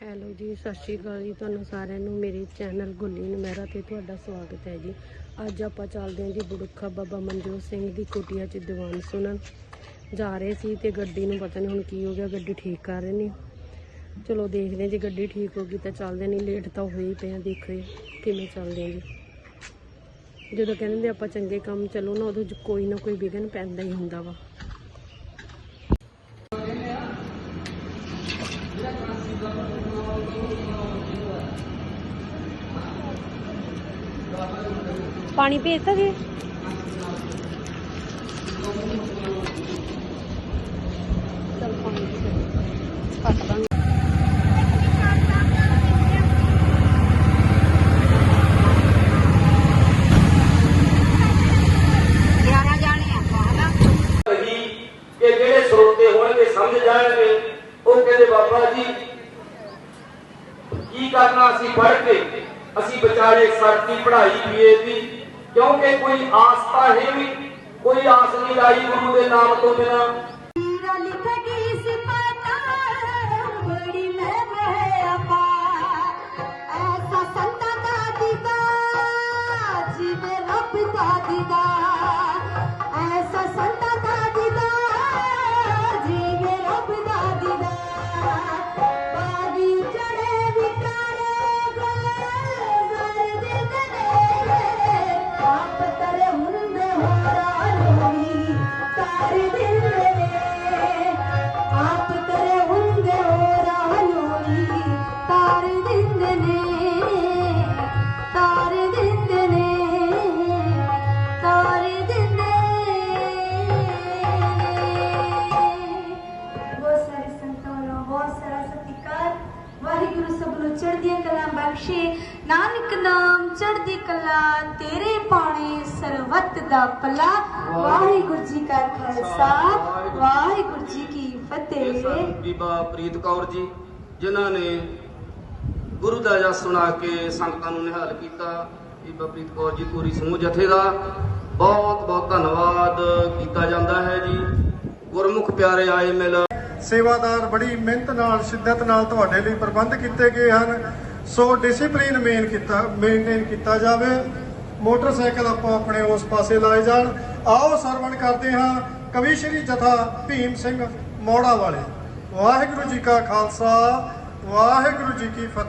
Hello ਜੀ, ਸਤਿ ਸ਼੍ਰੀ ਅਕਾਲ ਜੀ। ਤੁਹਾਨੂੰ ਸਾਰਿਆਂ ਨੂੰ ਮੇਰੇ ਚੈਨਲ ਗੁੱਲੀ ਨਮਹਿਰਾ ਤੇ ਤੁਹਾਡਾ ਸਵਾਗਤ ਹੈ ਜੀ। ਅੱਜ ਆਪਾਂ ਚੱਲਦੇ ਹਾਂ ਜੀ ਬੁੜਖਾ ਬਾਬਾ ਮਨਜੋਤ ਸਿੰਘ ਦੀ ਕੁਟੀਆ 'ਚ ਦੀਵਾਨ ਸੁਣਨ। ਜਾ ਰਹੇ ਸੀ ਤੇ ਗੱਡੀ ਨੂੰ ਪਤਾ ਨਹੀਂ ਹੁਣ ਕੀ ਹੋ ਗਿਆ, ਗੱਡੀ ਠੀਕ ਕਰ ਰਹੇ ਨੇ। ਚਲੋ ਦੇਖਦੇ ਹਾਂ ਜੀ ਗੱਡੀ ਠੀਕ ਹੋ ਗਈ ਤਾਂ ਚੱਲਦੇ ਨਹੀਂ ਲੇਟ ਤਾਂ ਹੋਏ ਹੀ ਪਏ ਆ, ਦੇਖੋ ਕਿਵੇਂ ਚੱਲਦੇ ਆ ਜੀ। ਜਦੋਂ ਕਹਿੰਦੇ ਆਪਾਂ ਚੰਗੇ ਕੰਮ ਚੱਲੋ ਨਾ, ਉਦੋਂ 'ਚ ਕੋਈ ਨਾ ਕੋਈ ਵਿਘਨ ਪੈਂਦਾ ਹੀ ਹੁੰਦਾ ਵਾ। ਪਾਣੀ ਭੇਜਤਾ ਜੀ ਚਲ ਪਾਣੀ ਕੱਟ ਦਾਂਗੇ ਸਮਝ ਜਾਣਗੇ। ਉਹ ਕਹਿੰਦੇ ਬਾਬਾ ਜੀ ਕੀ ਕਰਨਾ ਅਸੀਂ ਪੜ੍ਹ ਕੇ? ਅਸੀਂ ਵਿਚਾਰੇ ਸਰਦੀ ਪੜ੍ਹਾਈ ਪੀਏ ਦੀ ਕਿਉਂਕਿ ਕੋਈ ਆਸ ਤਾਂ ਹੈ ਵੀ ਕੋਈ ਆਸ ਨਹੀਂ ਲਾਈ ਗੁਰੂ ਦੇ ਨਾਮ ਤੋਂ ਬਿਨਾਂ हीरा लिख गई सिपाता बड़ी महम है अपा ऐसा संता ਬਖਸ਼ੇ ਨਾਨਕ ਨਾਮ ਚੜ੍ਹਦੀ ਕਲਾ ਤੇਰੇ ਪਾਣੇ ਸਰਵਤ ਦਾ ਪੱਲਾ ਵਾਹਿਗੁਰੂ ਜੀ ਕਾ ਖਾਲਸਾ ਵਾਹਿਗੁਰੂ ਜੀ ਕੀ ਇਹ ਫਤਿਹ ਬੀਬਾ ਪ੍ਰੀਤ ਕੌਰ ਜੀ ਜਿਨ੍ਹਾਂ ਨੇ ਗੁਰੂ ਦਾ ਜਸ ਸੁਣਾ ਕੇ ਸੰਗਤਾਂ ਨੂੰ ਨਿਹਾਲ ਕੀਤਾ। ਬੀਬਾ ਪ੍ਰੀਤ ਕੌਰ ਜੀ ਪੂਰੀ ਸਮੂਹ ਜਥੇ ਦਾ। ਬਹੁਤ ਬਹੁਤ ਧੰਨਵਾਦ ਕੀਤਾ ਜਾਂਦਾ ਹੈ ਜੀ। ਗੁਰਮੁਖ ਪਿਆਰੇ ਆਏ ਮਿਲ। ਸੇਵਾਦਾਰ ਬੜੀ ਮਿਹਨਤ ਨਾਲ ਸ਼ਿੱਦਤ ਨਾਲ ਤੁਹਾਡੇ ਲਈ ਪ੍ਰਬੰਧ ਕੀਤੇ ਗਏ ਹਨ। ਸੋ ਡਿਸਪਲਿਨ ਮੇਨ ਕੀਤਾ ਮੇਨਟੇਨ ਕੀਤਾ ਜਾਵੇ। ਮੋਟਰਸਾਈਕਲ ਆਪਾਂ ਆਪਣੇ ਉਸ ਪਾਸੇ ਲਾਏ ਜਾਣ। ਆਓ ਸਰਵਣ ਕਰਦੇ ਹਾਂ ਕਵੀ ਸ਼੍ਰੀ ਜਥਾ ਭੀਮ ਸਿੰਘ ਮੋੜਾ ਵਾਲੇ। ਵਾਹਿਗੁਰੂ ਜੀ ਕਾ ਖਾਲਸਾ, ਵਾਹਿਗੁਰੂ ਜੀ ਕੀ ਫਤਿਹ।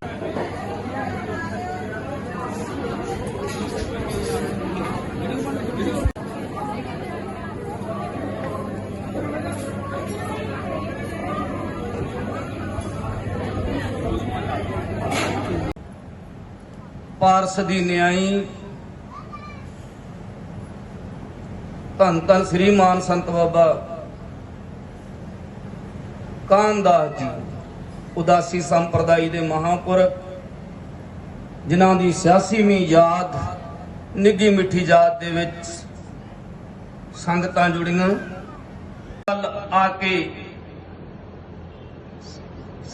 ਪਾਰਸ ਦੀ ਨਿਆਈ। ਧੰਨ ਧੰਨ ਸ੍ਰੀ ਮਾਨ ਸੰਤ ਬਾਬਾ ਕਾਮਦਾਸ ਜੀ, ਉਦਾਸੀ ਸੰਪਰਦਾਇ ਦੇ ਮਹਾਪੁਰਖ ਜਿਨ੍ਹਾਂ ਦੀ 86ਵੀਂ ਯਾਦ ਨਿੱਗੀ ਮਿੱਠੀ ਯਾਦ ਦੇ ਵਿੱਚ ਸੰਗਤਾਂ ਜੁੜੀਆਂ। ਕੱਲ ਆ ਕੇ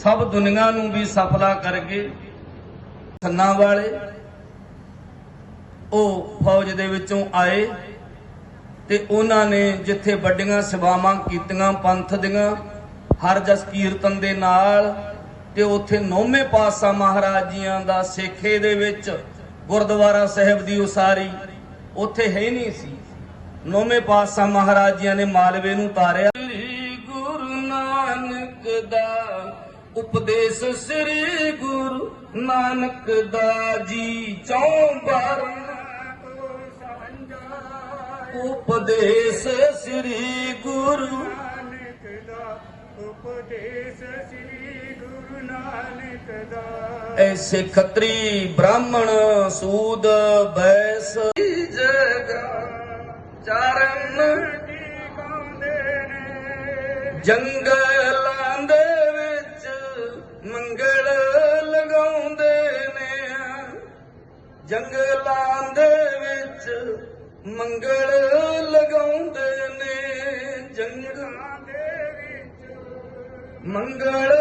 ਸਭ ਦੁਨੀਆ ਨੂੰ ਵੀ ਸਫਲਾ ਕਰਕੇ ਖੰਨਾ ਵਾਲੇ, ਉਹ ਫੌਜ ਦੇ ਵਿੱਚੋਂ ਆਏ ਤੇ ਉਹਨਾਂ ਨੇ ਜਿੱਥੇ ਵੱਡੀਆਂ ਸੇਵਾਵਾਂ ਕੀਤੀਆਂ, ਪੰਥ ਦੀਆਂ, ਹਰ ਜਸ ਕੀਰਤਨ ਦੇ ਨਾਲ ਤੇ ਉੱਥੇ ਨੌਵੇਂ ਪਾਤਸ਼ਾਹ ਮਹਾਰਾਜ ਜੀਆਂ ਦਾ ਸੇਖੇ ਦੇ ਵਿੱਚ ਗੁਰਦੁਆਰਾ ਸਾਹਿਬ ਦੀ ਉਸਾਰੀ, ਉੱਥੇ ਹੈ ਨਹੀਂ ਸੀ। ਨੌਵੇਂ ਪਾਤਸ਼ਾਹ ਮਹਾਰਾਜ ਜੀਆਂ ਨੇ ਮਾਲਵੇ ਨੂੰ ਤਾਰਿਆ। ਉਪਦੇਸ਼ ਸ੍ਰੀ ਗੁਰੂ ਨਾਨਕ ਦਾ ਜੀ ਚੌਂਬਰ ਉਪਦੇਸ਼ ਸ੍ਰੀ ਗੁਰੂ ਨਾਨਕ ਦਾ ਉਪਦੇਸ਼ ਸ੍ਰੀ ਗੁਰੂ ਐਸੇ ਖੱਤਰੀ ਬ੍ਰਾਹਮਣ ਸੂਦ ਬੈਸ। ਜਗਾ ਚਰਨ। ਜੰਗਲਾਂ ਦੇ ਮੰਗਲ ਲਗਾਉਂਦੇ ਨੇ ਜੰਗਲਾਂ ਦੇ ਵਿੱਚ ਮੰਗਲ ਲਗਾਉਂਦੇ ਨੇ ਜੰਗਲਾਂ ਦੇ ਵਿੱਚ ਮੰਗਲ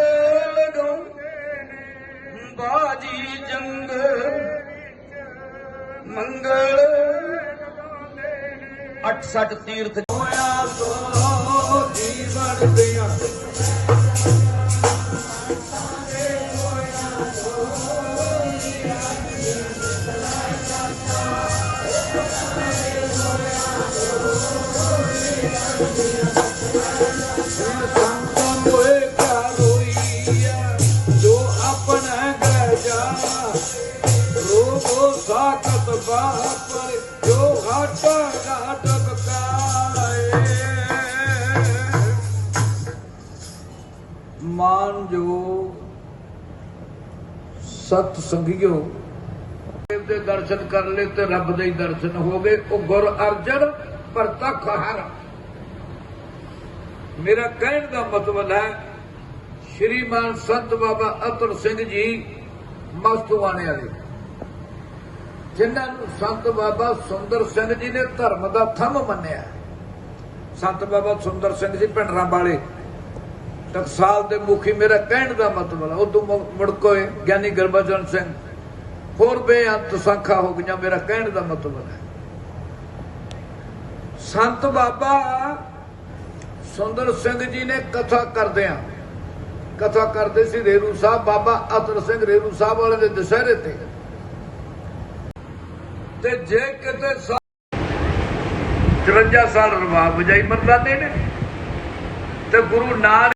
ਲਗਾਉਂਦੇ ਨੇ ਬਾਜੀ ਜੰਗਲ ਮੰਗਲ 68 ਤੀਰਥ ਹੋਇਆ ਸੋ ਜੀਵਨ ਦੀਆਂ ਮਾਨ ਜੋ ਸਤ ਸੰਗਿਓ ਦੇ ਦਰਸ਼ਨ ਕਰ ਲਏ ਤੇ ਰੱਬ ਦੇ ਹੀ ਦਰਸ਼ਨ ਹੋ ਗਏ। ਉਹ ਗੁਰ ਅਰਜਨ ਪ੍ਰਤੱਖ ਹਰ। ਮੇਰਾ ਕਹਿਣ ਦਾ ਮਤਲਬ ਹੈ, ਸ਼੍ਰੀਮਾਨ ਸੰਤ ਬਾਬਾ ਅਤਰ ਸਿੰਘ ਜੀ ਮਸਤੂਆਣੇ ਵਾਲੇ ਜਿਨ੍ਹਾਂ ਨੂੰ ਸੰਤ ਬਾਬਾ ਸੁੰਦਰ ਸਿੰਘ ਜੀ ਨੇ ਧਰਮ ਦਾ ਥੰਮ ਮੰਨਿਆ। ਸੰਤ ਬਾਬਾ ਸੁੰਦਰ ਸਿੰਘ ਜੀ ਪਿੰਡਰਾਂ ਵਾਲੇ, ਟਕਸਾਲ ਦੇ ਮੁਖੀ ਮੇਰਾ ਕਹਿਣ ਦਾ ਮਤਲਬ ਹੈ ਉਦੋਂ ਮੁ- ਗਿਆਨੀ ਗੁਰਬਚਨ ਸਿੰਘ। ਹੋਰ ਬੇਅੰਤ ਸੰਖਾ ਹੋ ਗਈਆਂ, ਮੇਰਾ ਕਹਿਣ ਦਾ ਮਤਲਬ ਹੈ ਸੰਤ ਬਾਬਾ ਸੁੰਦਰ ਸਿੰਘ ਜੀ ਨੇ ਕਥਾ ਕਰਦਿਆਂ, ਕਥਾ ਕਰਦੇ ਸੀ ਰੇਰੂ ਸਾਹਿਬ, ਬਾਬਾ ਅਤਰ ਸਿੰਘ ਰੇਰੂ ਸਾਹਿਬ ਵਾਲੇ ਦੇ ਦੁਸਹਿਰੇ ਤੇ। ਤੇ ਜੇ ਕਿਤੇ ਸਾ- 53 ਸਾਲ ਰਵਾਬ ਵਜਾਈ ਮਰਦਾਨੇ ਨੇ ਤੇ ਗੁਰੂ ਨਾਨਕ